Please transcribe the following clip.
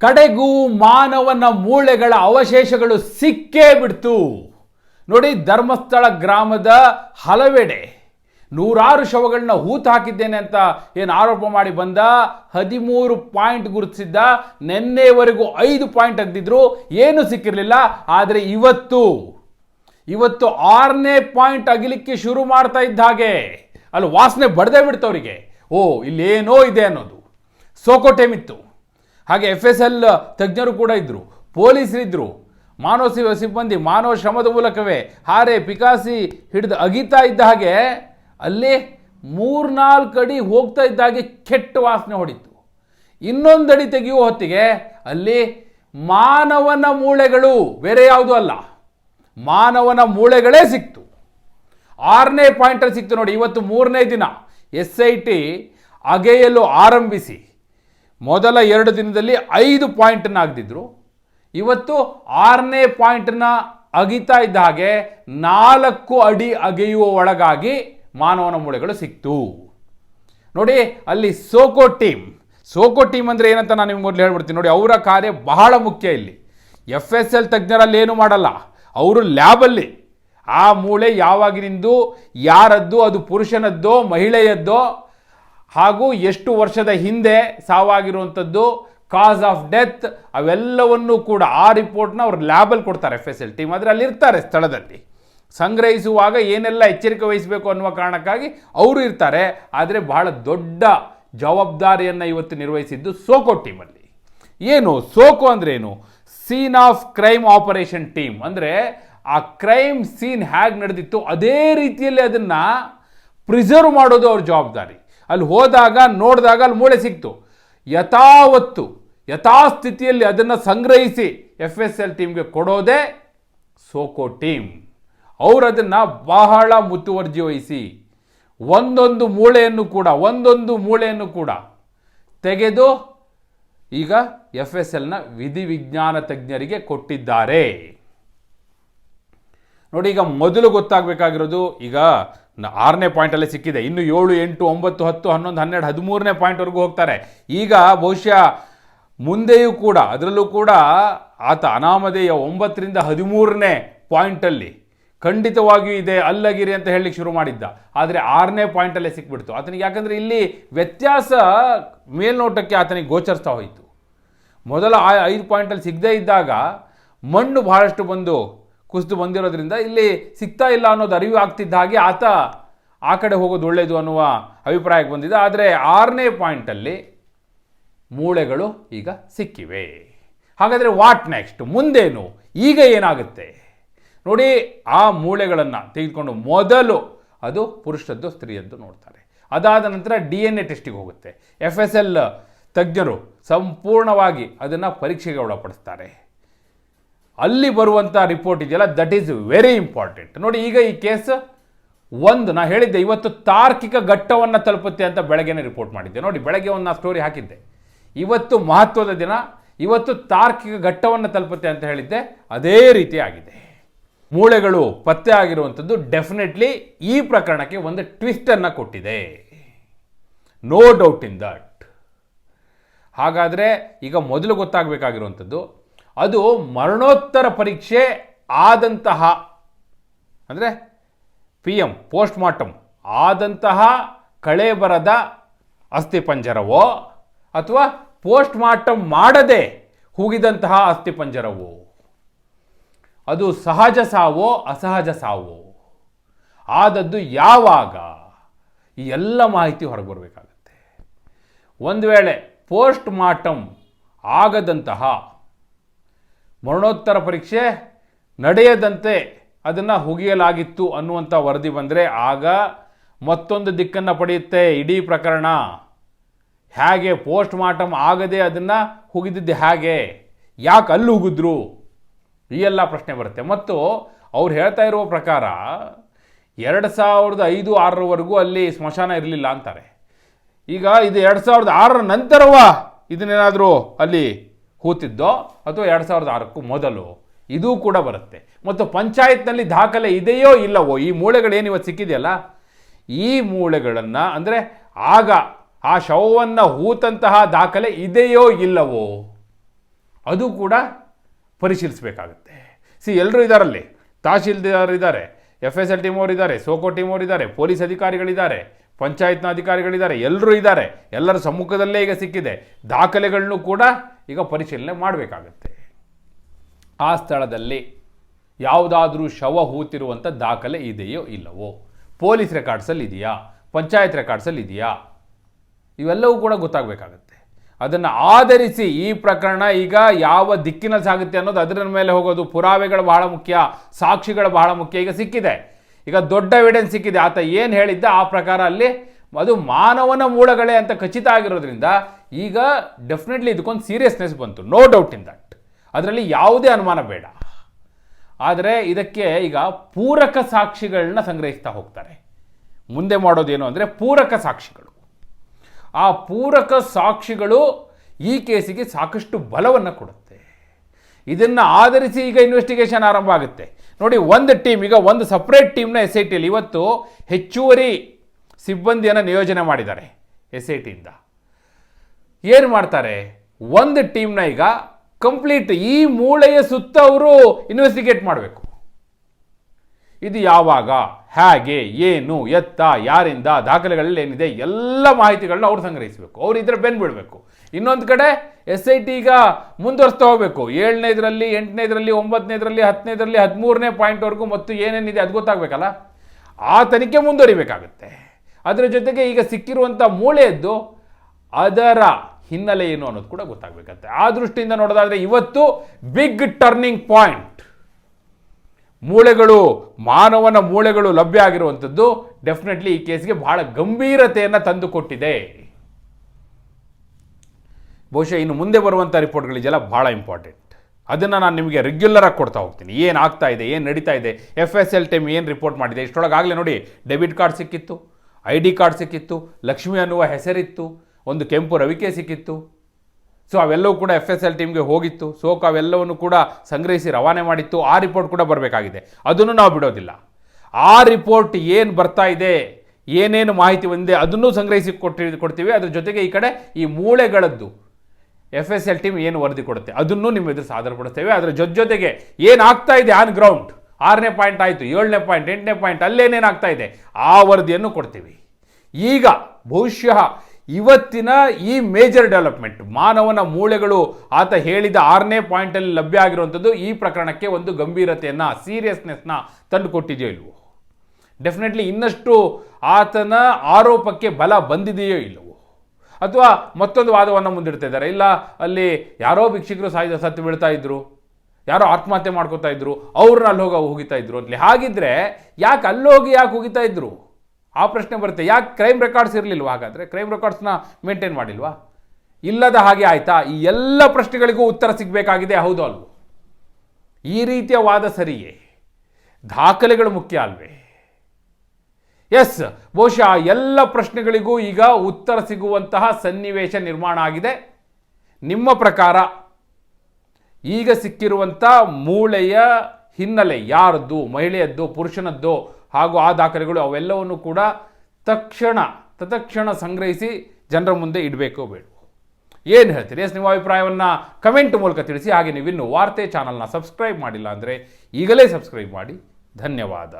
ಕಡೆಗೂ ಮಾನವನ ಮೂಳೆಗಳ ಅವಶೇಷಗಳು ಸಿಕ್ಕೇ ಬಿಡ್ತು. ನೋಡಿ, ಧರ್ಮಸ್ಥಳ ಗ್ರಾಮದ ಹಲವೆಡೆ ನೂರಾರು ಶವಗಳನ್ನ ಹೂತು ಹಾಕಿದ್ದೇನೆ ಅಂತ ಏನು ಆರೋಪ ಮಾಡಿ ಬಂದ, ಹದಿಮೂರು ಪಾಯಿಂಟ್ ಗುರುತಿಸಿದ್ದ, ನಿನ್ನೆವರೆಗೂ ಐದು ಪಾಯಿಂಟ್ ತೆಗೆದಿದ್ರು, ಏನು ಸಿಕ್ಕಿರಲಿಲ್ಲ. ಆದರೆ ಇವತ್ತು ಇವತ್ತು ಆರನೇ ಪಾಯಿಂಟ್ ಅಗಿಲಿಕ್ಕೆ ಶುರು ಮಾಡ್ತಾ ಇದ್ದ ಹಾಗೆ. ಅಲ್ಲಿ ವಾಸನೆ ಬಡದೇ ಬಿಡ್ತವರಿಗೆ ಓ, ಇಲ್ಲೇನೋ ಇದೆ ಅನ್ನೋದು. ಸೋಕೋಟೆಮಿತ್ತು. ಹಾಗೆ ಎಫ್ ಎಸ್ ಎಲ್ ತಜ್ಞರು ಕೂಡ ಇದ್ದರು ಪೊಲೀಸರಿದ್ದರು ಮಾನವ ಸೇವಾ ಸಿಬ್ಬಂದಿ, ಮಾನವ ಶ್ರಮದ ಮೂಲಕವೇ ಹಾರೆ ಪಿಕಾಸಿ ಹಿಡಿದು ಅಗಿತಾ ಇದ್ದ ಹಾಗೆ ಅಲ್ಲಿ ಮೂರ್ನಾಲ್ಕು ಅಡಿ ಹೋಗ್ತಾ ಇದ್ದ ಹಾಗೆ ಕೆಟ್ಟ ವಾಸನೆ ಹೊಡಿತು. ಇನ್ನೊಂದು ಅಡಿ ತೆಗೆಯುವ ಹೊತ್ತಿಗೆ ಅಲ್ಲಿ ಮಾನವನ ಮೂಳೆಗಳು ಬೇರೆ ಯಾವುದೂ ಅಲ್ಲ, ಮಾನವನ ಮೂಳೆಗಳೇ ಸಿಕ್ತು. ಆರನೇ ಪಾಯಿಂಟಲ್ಲಿ ಸಿಕ್ತು ನೋಡಿ, ಇವತ್ತು ಮೂರನೇ ದಿನ ಎಸ್ ಐ ಟಿ ಅಗೆಯಲು ಆರಂಭಿಸಿ. ಮೊದಲ ಎರಡು ದಿನದಲ್ಲಿ ಐದು ಪಾಯಿಂಟನ್ನು ಅಗ್ದಿದ್ರು ಇವತ್ತು ಆರನೇ ಪಾಯಿಂಟನ್ನ ಅಗಿತಾ ಇದ್ದ ಹಾಗೆ ನಾಲ್ಕು ಅಡಿ ಅಗೆಯುವ ಒಳಗಾಗಿ ಮಾನವನ ಮೂಳೆಗಳು ಸಿಕ್ತು. ನೋಡಿ, ಅಲ್ಲಿ ಸೋಕೋ ಟೀಮ್ ಸೋಕೋ ಟೀಮ್ ಅಂದರೆ ಏನಂತ ನಾನು ನಿಮ್ಗೆ ಮೊದಲು ಹೇಳ್ಬಿಡ್ತೀನಿ. ನೋಡಿ, ಅವರ ಕಾರ್ಯ ಬಹಳ ಮುಖ್ಯ ಇಲ್ಲಿ. ಎಫ್ ಎಸ್ ಎಲ್ ತಜ್ಞರಲ್ಲಿ ಏನು ಮಾಡಲ್ಲ. ಅವರು ಲ್ಯಾಬಲ್ಲಿ ಆ ಮೂಳೆ ಯಾವಾಗಿನಿಂದು, ಯಾರದ್ದು, ಅದು ಪುರುಷನದ್ದೋ, ಮಹಿಳೆಯದ್ದೋ ಹಾಗೂ ಎಷ್ಟು ವರ್ಷದ ಹಿಂದೆ ಸಾವಾಗಿರುವಂಥದ್ದು ಕಾಸ್ ಆಫ್ ಡೆತ್ ಅವೆಲ್ಲವನ್ನೂ ಕೂಡ ಆ ರಿಪೋರ್ಟ್ನ ಅವ್ರು ಲ್ಯಾಬಲ್ಲಿ ಕೊಡ್ತಾರೆ ಎಲ್ ಟೀಮ್ ಆದರೆ ಅಲ್ಲಿ ಇರ್ತಾರೆ ಸ್ಥಳದಲ್ಲಿ. ಸಂಗ್ರಹಿಸುವಾಗ ಏನೆಲ್ಲ ಎಚ್ಚರಿಕೆ ವಹಿಸಬೇಕು ಅನ್ನುವ ಕಾರಣಕ್ಕಾಗಿ ಅವರು ಇರ್ತಾರೆ. ಆದರೆ ಬಹಳ ದೊಡ್ಡ ಜವಾಬ್ದಾರಿಯನ್ನು ಇವತ್ತು ನಿರ್ವಹಿಸಿದ್ದು ಸೋಕೋ ಟೀಮಲ್ಲಿ ಏನು? ಸೋಕೋ ಅಂದ್ರೆ ಏನು? Scene of crime operation team ಅಂದರೆ ಆ ಕ್ರೈಮ್ ಸೀನ್ ಹೇಗೆ ನಡೆದಿತ್ತು ಅದೇ ರೀತಿಯಲ್ಲಿ ಅದನ್ನು ಪ್ರಿಸರ್ವ್ ಮಾಡೋದು ಅವ್ರ ಜವಾಬ್ದಾರಿ. ಅಲ್ಲಿ ಹೋದಾಗ, ನೋಡಿದಾಗ ಅಲ್ಲಿ ಮೂಳೆ ಸಿಕ್ತು. ಯಥಾವತ್ತು, ಯಥಾಸ್ಥಿತಿಯಲ್ಲಿ ಅದನ್ನು ಸಂಗ್ರಹಿಸಿ ಎಫ್ ಎಸ್ ಎಲ್ ಟೀಮ್ಗೆ ಕೊಡೋದೇ ಸೋಕೋ ಟೀಮ್ ಅವರು ಅದನ್ನು ಬಹಳ ಮುತುವರ್ಜಿ ವಹಿಸಿ, ಒಂದೊಂದು ಮೂಳೆಯನ್ನು ಕೂಡ, ಒಂದೊಂದು ಮೂಳೆಯನ್ನು ಕೂಡ ತೆಗೆದು ಈಗ ಎಫ್ ಎಸ್ ಎಲ್ನ ವಿಧಿವಿಜ್ಞಾನ ತಜ್ಞರಿಗೆ ಕೊಟ್ಟಿದ್ದಾರೆ. ನೋಡಿ, ಈಗ ಮೊದಲು ಗೊತ್ತಾಗಬೇಕಾಗಿರೋದು, ಈಗ ಆರನೇ ಪಾಯಿಂಟಲ್ಲೇ ಸಿಕ್ಕಿದೆ. ಇನ್ನು ಏಳು, ಎಂಟು, ಒಂಬತ್ತು, ಹತ್ತು, ಹನ್ನೊಂದು, ಹನ್ನೆರಡು, ಹದಿಮೂರನೇ ಪಾಯಿಂಟ್ವರೆಗೂ ಹೋಗ್ತಾರೆ. ಈಗ ಬಹುಶಃ ಮುಂದೆಯೂ ಕೂಡ, ಅದರಲ್ಲೂ ಕೂಡ ಆತ ಅನಾಮಧೇಯ ಒಂಬತ್ತರಿಂದ ಹದಿಮೂರನೇ ಪಾಯಿಂಟಲ್ಲಿ ಖಂಡಿತವಾಗಿಯೂ ಇದೆ, ಅಲ್ಲಗಿರಿ ಅಂತ ಹೇಳಲಿಕ್ಕೆ ಶುರು ಮಾಡಿದ್ದ. ಆದರೆ ಆರನೇ ಪಾಯಿಂಟಲ್ಲೇ ಸಿಕ್ಬಿಡ್ತು. ಆತನಿಗೆ ಯಾಕಂದರೆ ಇಲ್ಲಿ ವ್ಯತ್ಯಾಸ ಮೇಲ್ನೋಟಕ್ಕೆ ಆತನಿಗೆ ಗೋಚರಿಸ್ತಾ ಹೋಯಿತು. ಮೊದಲ ಐದು ಪಾಯಿಂಟಲ್ಲಿ ಸಿಗದೇ ಇದ್ದಾಗ ಮಣ್ಣು ಬಹಳಷ್ಟು ಬಂದು ಕುಸಿದು ಬಂದಿರೋದ್ರಿಂದ ಇಲ್ಲಿ ಸಿಗ್ತಾ ಇಲ್ಲ ಅನ್ನೋದು ಅರಿವು ಆಗ್ತಿದ್ದ ಹಾಗೆ ಆತ ಆ ಕಡೆ ಹೋಗೋದು ಒಳ್ಳೆಯದು ಅನ್ನುವ ಅಭಿಪ್ರಾಯಕ್ಕೆ ಬಂದಿದೆ. ಆದರೆ ಆರನೇ ಪಾಯಿಂಟಲ್ಲಿ ಮೂಳೆಗಳು ಈಗ ಸಿಕ್ಕಿವೆ. ಹಾಗಾದರೆ ವಾಟ್ ನೆಕ್ಸ್ಟ್ ಮುಂದೇನು? ಈಗ ಏನಾಗುತ್ತೆ? ನೋಡಿ, ಆ ಮೂಳೆಗಳನ್ನು ತೆಗೆದುಕೊಂಡು ಮೊದಲು ಅದು ಪುರುಷದ್ದು, ಸ್ತ್ರೀಯದ್ದು ನೋಡ್ತಾರೆ. ಅದಾದ ನಂತರ ಡಿ ಎನ್ ಎ ಟೆಸ್ಟಿಗೆ ಹೋಗುತ್ತೆ. ಎಫ್ ಎಸ್ ಎಲ್ ತಜ್ಞರು ಸಂಪೂರ್ಣವಾಗಿ ಅದನ್ನು ಪರೀಕ್ಷೆಗೆ ಒಳಪಡಿಸ್ತಾರೆ. ಅಲ್ಲಿ ಬರುವಂಥ ರಿಪೋರ್ಟ್ ಇದೆಯಲ್ಲ? ದಟ್ ಈಸ್ ವೆರಿ ಇಂಪಾರ್ಟೆಂಟ್ ನೋಡಿ, ಈಗ ಈ ಕೇಸ್ ಒಂದು, ನಾ ಹೇಳಿದ್ದೆ, ಇವತ್ತು ತಾರ್ಕಿಕ ಘಟ್ಟವನ್ನು ತಲುಪುತ್ತೆ ಅಂತ ಬೆಳಗ್ಗೆನೇ ರಿಪೋರ್ಟ್ ಮಾಡಿದ್ದೆ. ನೋಡಿ, ಬೆಳಗ್ಗೆ ಒಂದು ನಾ ಸ್ಟೋರಿ ಹಾಕಿದ್ದೆ. ಇವತ್ತು ಮಹತ್ವದ ದಿನ, ಇವತ್ತು ತಾರ್ಕಿಕ ಘಟ್ಟವನ್ನು ತಲುಪುತ್ತೆ ಅಂತ ಹೇಳಿದ್ದೆ. ಅದೇ ರೀತಿ ಆಗಿದೆ. ಮೂಳೆಗಳು ಪತ್ತೆ ಆಗಿರುವಂಥದ್ದು ಡೆಫಿನೆಟ್ಲಿ ಈ ಪ್ರಕರಣಕ್ಕೆ ಒಂದು ಟ್ವಿಸ್ಟನ್ನು ಕೊಟ್ಟಿದೆ. ನೋ ಡೌಟ್ ಇನ್ ದಟ್ ಹಾಗಾದರೆ ಈಗ ಮೊದಲು ಗೊತ್ತಾಗಬೇಕಾಗಿರುವಂಥದ್ದು ಅದು ಮರಣೋತ್ತರ ಪರೀಕ್ಷೆ ಆದಂತಹ, ಅಂದರೆ ಪಿ ಎಂ ಪೋಸ್ಟ್ ಮಾರ್ಟಮ್ ಆದಂತಹ ಕಳೇಬರದ ಅಸ್ಥಿಪಂಜರವೋ ಅಥವಾ ಪೋಸ್ಟ್ ಮಾರ್ಟಮ್ ಮಾಡದೆ ಹೋಗಿದಂತಹ ಅಸ್ಥಿಪಂಜರವೋ? ಅದು ಸಹಜ ಸಾವೋ ಅಸಹಜ ಸಾವೋ? ಆದದ್ದು ಯಾವಾಗ? ಈ ಎಲ್ಲ ಮಾಹಿತಿ ಹೊರಗೆ ಬರಬೇಕಾಗತ್ತೆ. ಒಂದು ವೇಳೆ ಪೋಸ್ಟ್ ಮಾರ್ಟಮ್ ಆಗದಂತಹ ಮರಣೋತ್ತರ ಪರೀಕ್ಷೆ ನಡೆಯದಂತೆ ಅದನ್ನು ಹುಗಿಯಲಾಗಿತ್ತು ಅನ್ನುವಂಥ ವರದಿ ಬಂದರೆ ಆಗ ಮತ್ತೊಂದು ದಿಕ್ಕನ್ನು ಪಡೆಯುತ್ತೆ ಇಡೀ ಪ್ರಕರಣ. ಹೇಗೆ ಪೋಸ್ಟ್ ಮಾರ್ಟಮ್ ಆಗದೆ ಅದನ್ನು ಹುಗಿದಿದ್ದು ಹೇಗೆ? ಯಾಕೆ ಅಲ್ಲಿ ಹುಗಿದ್ರು? ಈ ಎಲ್ಲ ಪ್ರಶ್ನೆ ಬರುತ್ತೆ. ಮತ್ತು ಅವ್ರು ಹೇಳ್ತಾ ಇರುವ ಪ್ರಕಾರ ಎರಡು ಸಾವಿರದ ಐದು ಆರರವರೆಗೂ ಅಲ್ಲಿ ಸ್ಮಶಾನ ಇರಲಿಲ್ಲ ಅಂತಾರೆ. ಈಗ ಇದು ಎರಡು ಸಾವಿರದ ಆರರ ನಂತರವ ಇದನ್ನೇನಾದರೂ ಅಲ್ಲಿ ಹೂತಿದ್ದೋ ಅಥವಾ ಎರಡು ಸಾವಿರದ ಆರಕ್ಕೂ ಮೊದಲು? ಇದೂ ಕೂಡ ಬರುತ್ತೆ. ಮತ್ತು ಪಂಚಾಯತ್ನಲ್ಲಿ ದಾಖಲೆ ಇದೆಯೋ ಇಲ್ಲವೋ? ಈ ಮೂಳೆಗಳೇನು ಇವತ್ತು ಸಿಕ್ಕಿದೆಯಲ್ಲ? ಈ ಮೂಳೆಗಳನ್ನು ಅಂದರೆ ಆಗ ಆ ಶವವನ್ನು ಹೂತಂತಹ ದಾಖಲೆ ಇದೆಯೋ ಇಲ್ಲವೋ? ಅದು ಕೂಡ ಪರಿಶೀಲಿಸಬೇಕಾಗುತ್ತೆ. ಸಿ ಎಲ್ಲರೂ ಇದ್ದಾರಲ್ಲಿ ತಹಶೀಲ್ದಾರ್ ಇದ್ದಾರೆ ಎಫ್ ಎಸ್ ಎಲ್ ಟೀಮ್ ಅವರು ಇದ್ದಾರೆ ಸೋಕೋ ಟೀಮ್ ಅವರು ಇದ್ದಾರೆ ಪೊಲೀಸ್ ಅಧಿಕಾರಿಗಳಿದ್ದಾರೆ, ಪಂಚಾಯತ್ನ ಅಧಿಕಾರಿಗಳಿದ್ದಾರೆ ಎಲ್ಲರೂ ಇದ್ದಾರೆ. ಎಲ್ಲರ ಸಮ್ಮುಖದಲ್ಲೇ ಈಗ ಸಿಕ್ಕಿದೆ. ದಾಖಲೆಗಳನ್ನು ಕೂಡ ಈಗ ಪರಿಶೀಲನೆ ಮಾಡಬೇಕಾಗತ್ತೆ. ಆ ಸ್ಥಳದಲ್ಲಿ ಯಾವುದಾದ್ರೂ ಶವ ಹೂತಿರುವಂಥ ದಾಖಲೆ ಇದೆಯೋ ಇಲ್ಲವೋ? ಪೊಲೀಸ್ ರೆಕಾರ್ಡ್ಸಲ್ಲಿ ಇದೆಯಾ? ಪಂಚಾಯತ್ ರೆಕಾರ್ಡ್ಸಲ್ಲಿ ಇದೆಯಾ? ಇವೆಲ್ಲವೂ ಕೂಡ ಗೊತ್ತಾಗಬೇಕಾಗತ್ತೆ. ಅದನ್ನು ಆಧರಿಸಿ ಈ ಪ್ರಕರಣ ಈಗ ಯಾವ ದಿಕ್ಕಿನಲ್ಲಿ ಸಾಗುತ್ತೆ ಅನ್ನೋದು ಅದರ ಮೇಲೆ ಹೋಗೋದು ಪುರಾವೆಗಳು ಬಹಳ ಮುಖ್ಯ, ಸಾಕ್ಷಿಗಳು ಬಹಳ ಮುಖ್ಯ ಈಗ ಸಿಕ್ಕಿದೆ. ಈಗ ದೊಡ್ಡ ಎವಿಡೆನ್ಸ್ ಸಿಕ್ಕಿದೆ. ಆತ ಏನು ಹೇಳಿದ್ದ ಆ ಪ್ರಕಾರ ಅಲ್ಲಿ ಅದು ಮಾನವನ ಮೂಲಗಳೇ ಅಂತ ಖಚಿತ ಆಗಿರೋದ್ರಿಂದ ಈಗ ಡೆಫಿನೆಟ್ಲಿ ಇದಕ್ಕೊಂದು ಸೀರಿಯಸ್ನೆಸ್ ಬಂತು. ನೋ ಡೌಟ್ ಇನ್ ದಟ್ ಅದರಲ್ಲಿ ಯಾವುದೇ ಅನುಮಾನ ಬೇಡ. ಆದರೆ ಇದಕ್ಕೆ ಈಗ ಪೂರಕ ಸಾಕ್ಷಿಗಳನ್ನ ಸಂಗ್ರಹಿಸ್ತಾ ಹೋಗ್ತಾರೆ. ಮುಂದೆ ಮಾಡೋದೇನು ಅಂದರೆ ಪೂರಕ ಸಾಕ್ಷಿಗಳು. ಆ ಪೂರಕ ಸಾಕ್ಷಿಗಳು ಈ ಕೇಸಿಗೆ ಸಾಕಷ್ಟು ಬಲವನ್ನು ಕೊಡುತ್ತೆ. ಇದನ್ನು ಆಧರಿಸಿ ಈಗ ಇನ್ವೆಸ್ಟಿಗೇಷನ್ ಆರಂಭ ಆಗುತ್ತೆ. ನೋಡಿ, ಒಂದು ಟೀಮ್ ಈಗ ಒಂದು ಸಪ್ರೇಟ್ ಟೀಮ್ನ ಎಸ್ ಐ ಟಿಯಲ್ಲಿ ಇವತ್ತು ಹೆಚ್ಚುವರಿ ಸಿಬ್ಬಂದಿಯನ್ನು ನಿಯೋಜನೆ ಮಾಡಿದ್ದಾರೆ ಎಸ್ ಐ ಟಿಯಿಂದ ಏನು ಮಾಡ್ತಾರೆ? ಒಂದು ಟೀಮ್ನ ಈಗ ಕಂಪ್ಲೀಟ್ ಈ ಮೂಳೆಯ ಸುತ್ತ ಅವರು ಇನ್ವೆಸ್ಟಿಗೇಟ್ ಮಾಡಬೇಕು. ಇದು ಯಾವಾಗ? ಹೇಗೆ? ಏನು? ಎತ್ತ? ಯಾರಿಂದ? ದಾಖಲೆಗಳಲ್ಲಿ ಏನಿದೆ? ಎಲ್ಲ ಮಾಹಿತಿಗಳನ್ನ ಅವ್ರು ಸಂಗ್ರಹಿಸಬೇಕು. ಅವ್ರು ಇದ್ರೆ ಬೆನ್ ಬಿಡಬೇಕು ಇನ್ನೊಂದು ಕಡೆ ಎಸ್ ಐ ಟಿ ಈಗ ಮುಂದುವರಿಸ್ತಾ ಹೋಗಬೇಕು. ಏಳನೇದರಲ್ಲಿ, ಎಂಟನೇದರಲ್ಲಿ ಒಂಬತ್ತನೇದರಲ್ಲಿ ಹತ್ತನೇದರಲ್ಲಿ ಹದಿಮೂರನೇ ಪಾಯಿಂಟ್ವರೆಗೂ ಮತ್ತು ಏನೇನಿದೆ ಅದು ಗೊತ್ತಾಗಬೇಕಲ್ಲ? ಆ ತನಿಖೆ ಮುಂದುವರಿಬೇಕಾಗುತ್ತೆ. ಅದರ ಜೊತೆಗೆ ಈಗ ಸಿಕ್ಕಿರುವಂಥ ಮೂಳೆಯದ್ದು ಅದರ ಹಿನ್ನೆಲೆ ಏನು ಅನ್ನೋದು ಕೂಡ ಗೊತ್ತಾಗಬೇಕಂತೆ. ಆ ದೃಷ್ಟಿಯಿಂದ ನೋಡೋದಾದರೆ ಇವತ್ತು ಬಿಗ್ ಟರ್ನಿಂಗ್ ಪಾಯಿಂಟ್ ಮೂಳೆಗಳು, ಮಾನವನ ಮೂಳೆಗಳು ಲಭ್ಯ ಆಗಿರುವಂಥದ್ದು ಡೆಫಿನೆಟ್ಲಿ ಈ ಕೇಸ್ಗೆ ಬಹಳ ಗಂಭೀರತೆಯನ್ನು ತಂದುಕೊಟ್ಟಿದೆ. ಬಹುಶಃ ಇನ್ನು ಮುಂದೆ ಬರುವಂಥ ರಿಪೋರ್ಟ್ಗಳಿದೆಯಲ್ಲ ಭಾಳ ಇಂಪಾರ್ಟೆಂಟ್ ಅದನ್ನು ನಾನು ನಿಮಗೆ ರೆಗ್ಯುಲರ್ ಆಗಿ ಕೊಡ್ತಾ ಹೋಗ್ತೀನಿ. ಏನು ಆಗ್ತಾ ಇದೆ, ಏನು ನಡೀತಾ ಇದೆ ಎಫ್ ಎಸ್ ಎಲ್ ಟೈಮ್ ಏನು ರಿಪೋರ್ಟ್ ಮಾಡಿದೆ, ಇಷ್ಟೊಳಗಾಗಲೇ ನೋಡಿ ಡೆಬಿಟ್ ಕಾರ್ಡ್ ಸಿಕ್ಕಿತ್ತು ಐ ಡಿ ಕಾರ್ಡ್ ಸಿಕ್ಕಿತ್ತು, ಲಕ್ಷ್ಮಿ ಅನ್ನುವ ಹೆಸರಿತ್ತು ಒಂದು ಕೆಂಪು ರವಿಕೆ ಸಿಕ್ಕಿತ್ತು. ಸೊ ಅವೆಲ್ಲವೂ ಕೂಡ ಎಫ್ ಎಸ್ ಎಲ್ ಟೀಮ್ಗೆ ಹೋಗಿತ್ತು. ಸೊ ಅವೆಲ್ಲವನ್ನು ಕೂಡ ಸಂಗ್ರಹಿಸಿ ರವಾನೆ ಮಾಡಿತ್ತು. ಆ ರಿಪೋರ್ಟ್ ಕೂಡ ಬರಬೇಕಾಗಿದೆ. ಅದನ್ನು ನಾವು ಬಿಡೋದಿಲ್ಲ. ಆ ರಿಪೋರ್ಟ್ ಏನು ಬರ್ತಾ ಇದೆ, ಏನೇನು ಮಾಹಿತಿ ಬಂದಿದೆ ಅದನ್ನು ಸಂಗ್ರಹಿಸಿ ಕೊಟ್ಟಿ, ಕೊಡ್ತೀವಿ. ಅದ್ರ ಜೊತೆಗೆ ಈ ಕಡೆ ಈ ಮೂಳೆಗಳದ್ದು ಎಫ್ ಎಸ್ ಎಲ್ ಟೀಮ್ ಏನು ವರದಿ ಕೊಡುತ್ತೆ, ಅದನ್ನು ನಿಮ್ಮ ಎದುರು ಸಾದರಪಡಿಸ್ತೇವೆ. ಅದರ ಜೊತೆ ಜೊತೆಗೆ ಏನಾಗ್ತಾ ಇದೆ ಆನ್ ಗ್ರೌಂಡ್ ಆರನೇ ಪಾಯಿಂಟ್ ಆಯಿತು, ಏಳನೇ ಪಾಯಿಂಟ್ ಎಂಟನೇ ಪಾಯಿಂಟ್ ಅಲ್ಲೇನೇನಾಗ್ತಾ ಇದೆ? ಆ ವರದಿಯನ್ನು ಕೊಡ್ತೀವಿ. ಈಗ ಬಹುಶಃ ಇವತ್ತಿನ ಈ ಮೇಜರ್ ಡೆವಲಪ್ಮೆಂಟ್ ಮಾನವನ ಮೂಳೆಗಳು, ಆತ ಹೇಳಿದ ಆರನೇ ಪಾಯಿಂಟಲ್ಲಿ ಲಭ್ಯ ಆಗಿರುವಂಥದ್ದು ಈ ಪ್ರಕರಣಕ್ಕೆ ಒಂದು ಗಂಭೀರತೆಯನ್ನು ಸೀರಿಯಸ್ನೆಸ್ನ ತಂದು ಕೊಟ್ಟಿದೆಯೋ ಇಲ್ವೋ? ಡೆಫಿನೆಟ್ಲಿ ಇನ್ನಷ್ಟು ಆತನ ಆರೋಪಕ್ಕೆ ಬಲ ಬಂದಿದೆಯೋ ಇಲ್ಲವೋ ಅಥವಾ ಮತ್ತೊಂದು ವಾದವನ್ನು ಮುಂದಿಡ್ತಾ ಇದ್ದಾರೆ. ಇಲ್ಲ, ಅಲ್ಲಿ ಯಾರೋ ಭಿಕ್ಷಿಕರು ಸಾಯ್ದ ಸತ್ತು ಬೀಳ್ತಾ ಇದ್ರು, ಯಾರೋ ಆತ್ಮಹತ್ಯೆ ಮಾಡ್ಕೋತಾ ಇದ್ರು, ಅವ್ರನ್ನ ಅಲ್ಲಿ ಹೋಗ ಹೋಗಿತಾ ಇದ್ರು ಅಂತಲೇ ಹಾಗಿದ್ರೆ ಯಾಕೆ ಅಲ್ಲೋಗಿ ಯಾಕೆ ಹೋಗಿತಾ ಇದ್ರು? ಆ ಪ್ರಶ್ನೆ ಬರುತ್ತೆ, ಯಾಕೆ ಕ್ರೈಮ್ ರೆಕಾರ್ಡ್ಸ್ ಇರಲಿಲ್ವಾ? ಹಾಗಾದರೆ ಕ್ರೈಮ್ ರೆಕಾರ್ಡ್ಸ್ನ ಮೇಂಟೈನ್ ಮಾಡಿಲ್ವಾ? ಇಲ್ಲದ ಹಾಗೆ ಆಯ್ತಾ? ಈ ಎಲ್ಲ ಪ್ರಶ್ನೆಗಳಿಗೂ ಉತ್ತರ ಸಿಗಬೇಕಾಗಿದೆ, ಹೌದು ಅಲ್ವೋ? ಈ ರೀತಿಯ ವಾದ ಸರಿಯೇ? ದಾಖಲೆಗಳು ಮುಖ್ಯ ಅಲ್ವೇ? ಎಸ್ ಬಹುಶಃ ಎಲ್ಲ ಪ್ರಶ್ನೆಗಳಿಗೂ ಈಗ ಉತ್ತರ ಸಿಗುವಂತಹ ಸನ್ನಿವೇಶ ನಿರ್ಮಾಣ ಆಗಿದೆ. ನಿಮ್ಮ ಪ್ರಕಾರ ಈಗ ಸಿಕ್ಕಿರುವಂಥ ಮೂಳೆಯ ಹಿನ್ನೆಲೆ ಯಾರದ್ದು ಮಹಿಳೆಯದ್ದು, ಪುರುಷನದ್ದು? ಹಾಗೂ ಆ ದಾಖಲೆಗಳು ಅವೆಲ್ಲವನ್ನು ಕೂಡ ತಕ್ಷಣ, ತತ್ಕ್ಷಣ ಸಂಗ್ರಹಿಸಿ ಜನರ ಮುಂದೆ ಇಡಬೇಕು ಬೇಡ ಏನು ಹೇಳ್ತೀರಿ? ಎಸ್, ನಿಮ್ಮ ಅಭಿಪ್ರಾಯವನ್ನು ಕಮೆಂಟ್ ಮೂಲಕ ತಿಳಿಸಿ. ಹಾಗೆ ನೀವಿನ್ನು ವಾರ್ತೆ ಚಾನಲ್ನ ಸಬ್ಸ್ಕ್ರೈಬ್ ಮಾಡಿಲ್ಲ ಅಂದರೆ ಈಗಲೇ ಸಬ್ಸ್ಕ್ರೈಬ್ ಮಾಡಿ. ಧನ್ಯವಾದ.